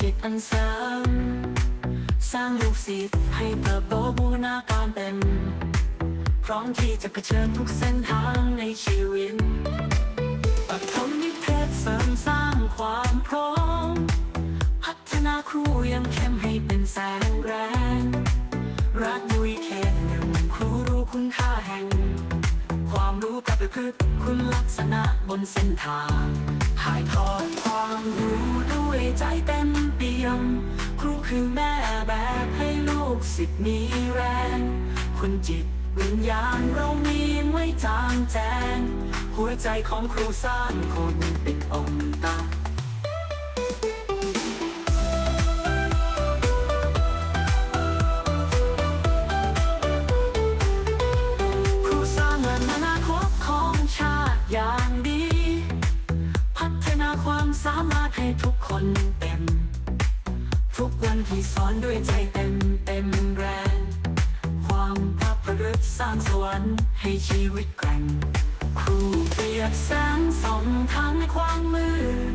จิตอันเสริมสร้างลูกศิษย์ให้เติบโตบูรณาการเต็มพร้อมที่จะเผชิญทุกเส้นทางในชีวิตปฐมนิเทศเสริมสร้างความพร้อม พัฒนาครูยังเข้มให้เป็นแสงแรงรักดุยเขตหนึ่งครูรู้คุณค่าแห่ง ความรู้กับไปพฤติคุณลักษณะบนเส้นทางถ่ายทอด เปี่ยมครูคือแม่แบบให้ลูกศิษย์มีแรง คุณจิตวิญญาณเรามีไว้จางแจ้ง หัวใจของครูสร้างคนเป็นองค์ตาครูสร้างอนาคตของชาติอย่างดี พัฒนาความสามารถให้ทุกคนเต็ม ที่สอนด้วยใจเต็มเต็มแรง ความพับประพฤติสร้างสวรรค์ให้ชีวิตแกร่ง ครูเปรียบแสงส่องทางในความมืด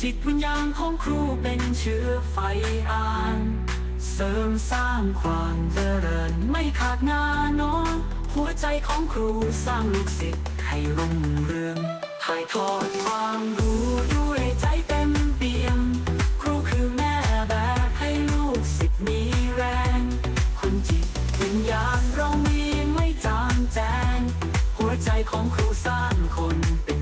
จิตวิญญาณของครูเป็นเชื้อไฟอ่าน เสริมสร้างความเจริญไม่ขาดงานนอนหัวใจของครูสร้างลูกศิษย์ให้รุ่งเรืองถ่ายทอดความรู้ด้วย ใจของครูสร้างคนเป็น